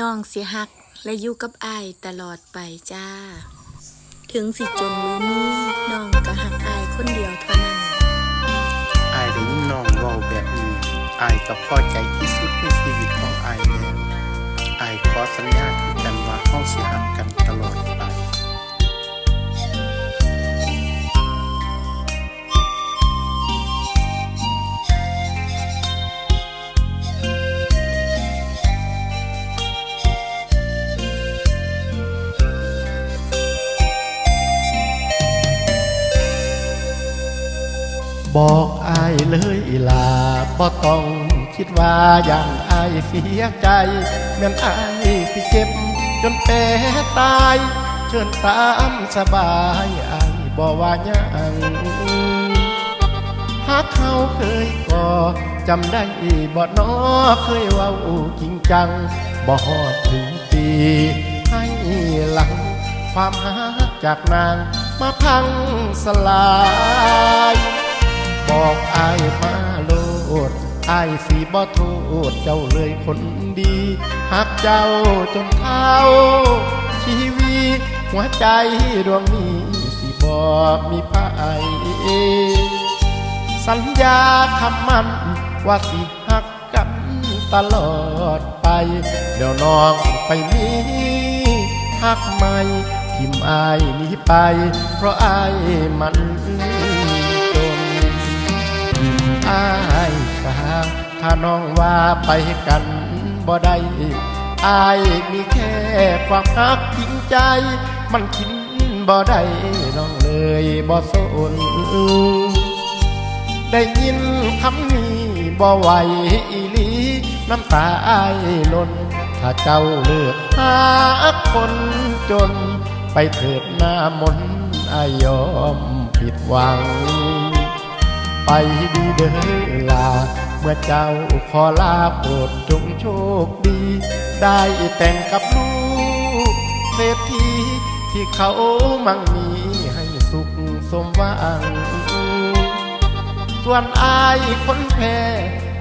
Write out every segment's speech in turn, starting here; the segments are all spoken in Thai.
น้องสิฮักและอยู่กับอายตลอดไปจ้า ถึงสิจนหรือมีน้องก็หักอายคนเดียวเท่านั้นอายได้ยินน้องเว้าแบบนี้อายก็พอใจที่สุดในชีวิตของอายแล้วอายขอสัญญาคือกันว่าเฮา บอกอายเลยลาบ่ต้องคิดว่าอย่างอายเสียใจแม่นอายสิเจ็บ จนแปรตาย เชิญตามสบายอายบ่ว่าหยังหากเขาเคยก่อจำได้บ่นอเคยเว้าจริงจัง บ่ฮอดถึงปีให้หลัง ความหักจากนางมาพังสลาย อายสีบ่โทษเจ้าเลยคนดีหักเจ้าจนเท่าชีวิตหัวใจดวงนี้สิบ่มีภัยสัญญาคำมันว่าสิหักกันตลอดไปเดี๋ยวน้องไปมีหักใหม่ทิมอายนี้ไป เพราะอายมันจน อายสาถ้าน้องว่าไปกันบ่ได้อายมีแค่ความรักจริงใจ มันกินบ่ได้น้องเลยบ่สนได้ยินคำนี้บ่ไหวอีหลีน้ำตาอายล้น ถ้าเจ้าเลือกหาคนจน ไปเถิดหน้ามนต์อายยอมผิดหวัง ไปดีเด้อลา เมื่อเจ้าขอลาโปรดจงโชคดี ได้แต่งกับลูกเศรษฐีที่เขามั่งมีให้สุขสมหวัง ส่วนอายคนแพ้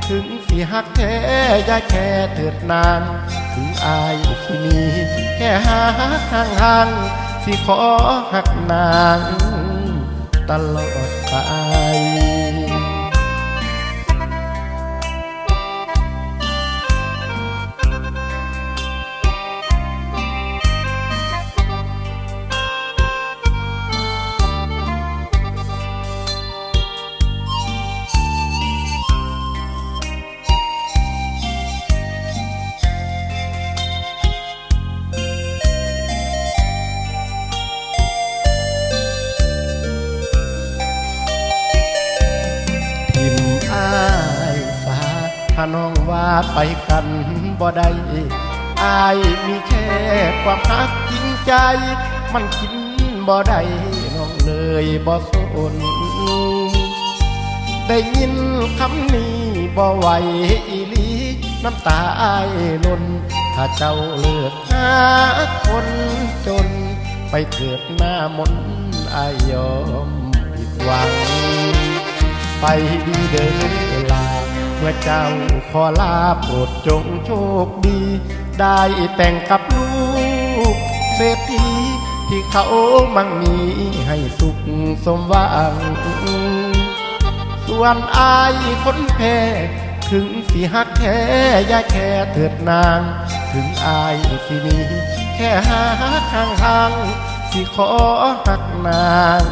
ถึงสิหักแท้ย่าแค่เถิดนาง ถึงอายที่มีแค่หาห่างห่างสิขอหักนาง ตลอดไป น้องว่าไปกันบ่ได้อายมีแค่ความรักจริงใจ มันกินบ่ได้น้องเลยบ่สนได้ยินคำนี้บ่ไหวอีลีน้ำตาอายลนถ้าเจ้าเลือกหาคนจน ไปเถิดหน้ามนอายยอมผิดหวัง ไปดีเดิน เมื่อเจ้าขอลาโปรดจงโชคดี ได้แต่งกับลูก เศรษฐีที่เขามั่งมีให้สุขสมหวัง ส่วนอายคนแพ้ถึงสิหักแท้ยาแค่เถิดนาง ถึงอายสิมีแค่หาข้างทางสิขอหักนาง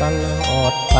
ตลอดไป